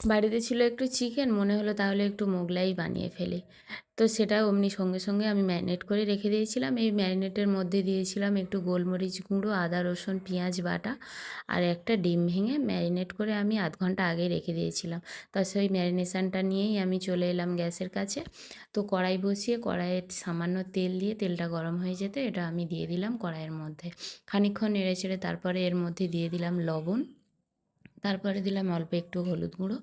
বাড়িতে ছিল একটু চিকেন মনে হলো তাহলে একটু মোগলাই বানিয়ে ফেলি। তো সেটা অমনি সঙ্গে সঙ্গে আমি ম্যারিনেট করে রেখে দিয়েছিলাম। এই ম্যারিনেটের মধ্যে দিয়েছিলাম একটু গোলমরিচ গুঁড়ো, আদা, রসুন, পেঁয়াজ বাটা আর একটা ডিম ভেঙে ম্যারিনেট করে আমি আধ ঘণ্টা আগে রেখে দিয়েছিলাম। তা সেই ম্যারিনেশানটা নিয়েই আমি চলে এলাম গ্যাসের কাছে। তো কড়াই বসিয়ে কড়াইয়ে সামান্য তেল দিয়ে তেলটা গরম হয়ে যেতে এটা আমি দিয়ে দিলাম কড়াইয়ের মধ্যে। খানিকক্ষণ নেড়ে চেড়ে তারপরে এর মধ্যে দিয়ে দিলাম লবণ। তারপরে দিলাম অল্প একটু হলুদ গুঁড়ো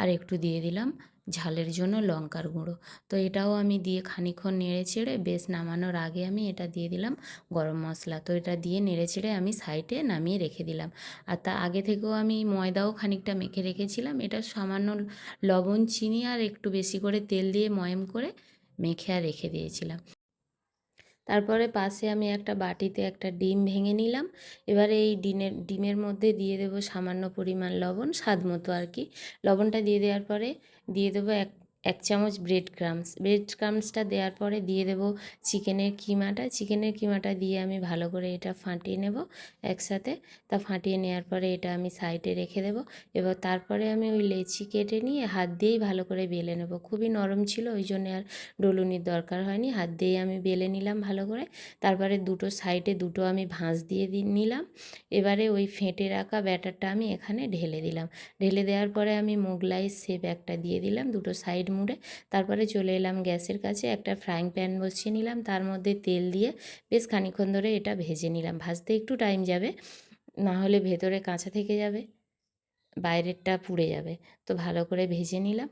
আর একটু দিয়ে দিলাম ঝালের জন্য লঙ্কার গুঁড়ো। তো এটাও আমি দিয়ে খানিকক্ষণ নেড়ে চেড়ে বেশ নামানোর আগে আমি এটা দিয়ে দিলাম গরম মশলা। তো এটা দিয়ে নেড়ে চেড়ে আমি সাইডে নামিয়ে রেখে দিলাম। আর তা আগে থেকেও আমি ময়দাও খানিকটা মেখে রেখেছিলাম। এটা সামান্য লবণ, চিনি আর একটু বেশি করে তেল দিয়ে ময়ম করে মেখে আর রেখে দিয়েছিলাম। তারপরে পাশে আমি একটা বাটিতে একটা ডিম ভেঙে নিলাম। এবারে এই ডিমের ডিমের মধ্যে দিয়ে দেবো সামান্য পরিমাণ লবণ, স্বাদ মতো আর কি। লবণটা দিয়ে দেওয়ার পরে দিয়ে দেবো এক এক চামচ ব্রেড ক্রামস ব্রেড ক্রামসটা দেওয়ার পরে দিয়ে দেবো চিকেনের কিমাটা। চিকেনের কিমাটা দিয়ে আমি ভালো করে এটা ফাটিয়ে নেব একসাথে। তা ফাটিয়ে নেওয়ার পরে এটা আমি সাইডে রেখে দেবো। এবার তারপরে আমি ওই লেচি কেটে নিয়ে হাত দিয়েই ভালো করে বেলে নেব। খুবই নরম ছিল, ওই জন্য আর ডলুনির দরকার হয়নি। হাত দিয়েই আমি বেলে নিলাম ভালো করে। তারপরে দুটো সাইডে দুটো আমি ভাঁজ দিয়ে নিলাম। এবারে ওই ফেটে রাখা ব্যাটারটা আমি এখানে ঢেলে দিলাম। ঢেলে দেওয়ার পরে আমি মোগলাই শেপ একটা দিয়ে দিলাম। দুটো সাইড মুড়ে। তারপরে চলে এলাম গ্যাসের কাছে, একটা ফ্রাইং প্যান বসিয়ে নিলাম, তার মধ্যে তেল দিয়ে বেশ খানিক্ষণ ধরে এটা ভেজে নিলাম। ভাজতে একটু টাইম যাবে, না হলে ভেতরে কাঁচা থেকে যাবে, বাইরেরটা পুড়ে যাবে। তো ভালো করে ভেজে নিলাম।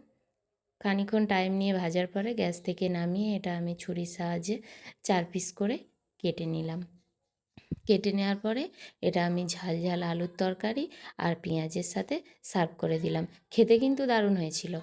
খানিক্ষণ টাইম নিয়ে ভাজার পরে গ্যাস থেকে নামিয়ে এটা আমি ছুরির সাহায্যে চার পিস করে কেটে নিলাম। কেটে নেওয়ার পরে এটা আমি ঝাল ঝাল আলুর তরকারি আর পেঁয়াজের সাথে সার্ভ করে দিলাম। খেতে কিন্তু দারুণ হয়েছিল।